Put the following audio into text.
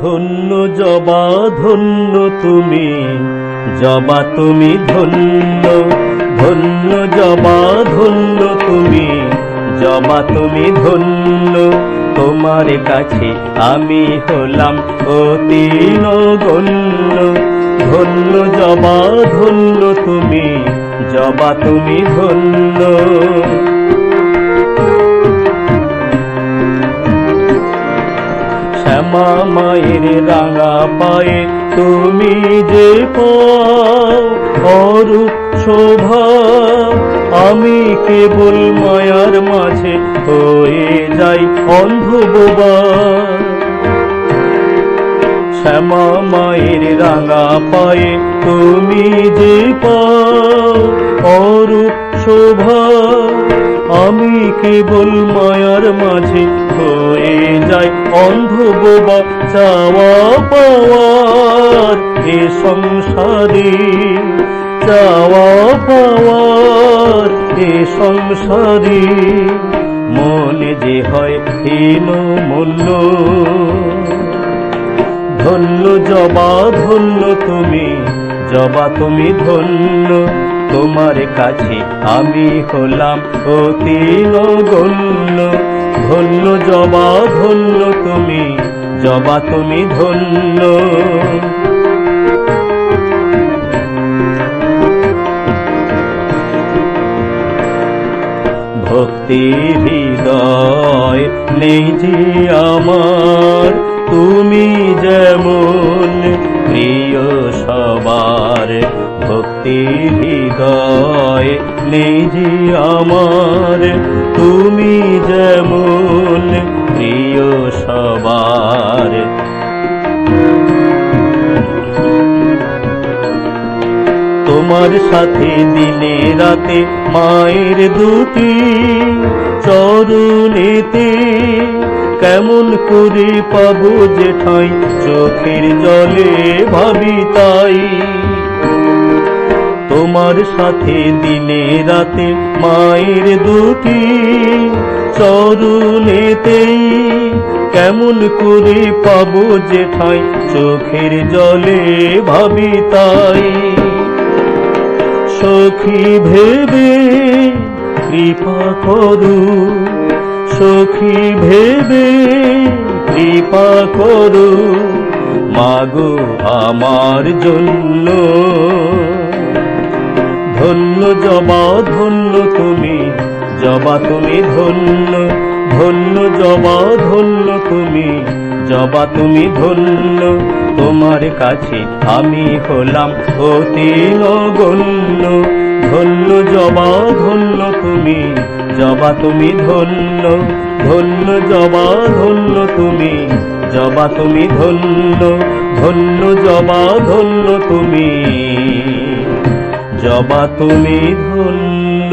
ধন্য, জবা ধন্য তুমি, জবা তুমি ধন্য ধন্য, জবা ধন্য তুমি, জবা তুমি ধন্য। তোমার কাছে আমি হলাম অতি নগণ্য, ধন্য, জবা ধন্য তুমি, জবা তুমি ধন্য। মায়ের রাঙা পায়ে তুমি যে পাও অরূপ শোভা, আমি কেবল মায়ার মাঝে হয়ে যাই অন্ধ বোবা শ্যামা মায়ের রাঙা পায়ে তুমি যে পাও অরূপ শোভা। আমি কেবল মায়ার মাঝে হয়ে যাই। অন্ধ বোবা চাওয়া পাওয়ার, এ সংসারে চাওয়া পাওয়ার, এ সংসারে মনে যে হয় হীন মূল্য। ধন্য জবা, ধন্য তুমি, জবা তুমি ধন্য। তোমার কাছে আমি হলাম অতি নগণ্য। ধন্য জবা, ধন্য তুমি, জবা তুমি ধন্য। ভক্তি হৃদয় নেই যে আমার, তুমি যেমন প্রিয় সবার ভক্তি হৃদয় যে আমার। তুমি যেমন প্রিয় সবার। তোমার সাথে দিনে রাতে মায়ের দুটি চরণেতে কেমন করে পাবো যে ঠাই চোখের জলে ভাবি তাই। তোমার সাথে দিনে রাতে মায়ের দুটি চরণেতেই কেমন করে পাবো যে ঠাই চোখের জলে ভাবি তাই। সখী ভেবে কৃপা করু, সখী ভেবে কৃপা করু, মাগো আমার জন্য ধন্য, জবা ধন্য তুমি, জবা তুমি ধন্য ধন্য, জবা ধন্য তুমি, জবা তুমি ধন্য। তোমার কাছে আমি হলাম অতি নগণ্য, ধন্য, জবা ধন্য তুমি, জবা তুমি ধন্য ধন্য, জবা ধন্য তুমি, জবা তুমি ধন্য ধন্য, জবা ধন্য তুমি। জবা তুমি ধন্য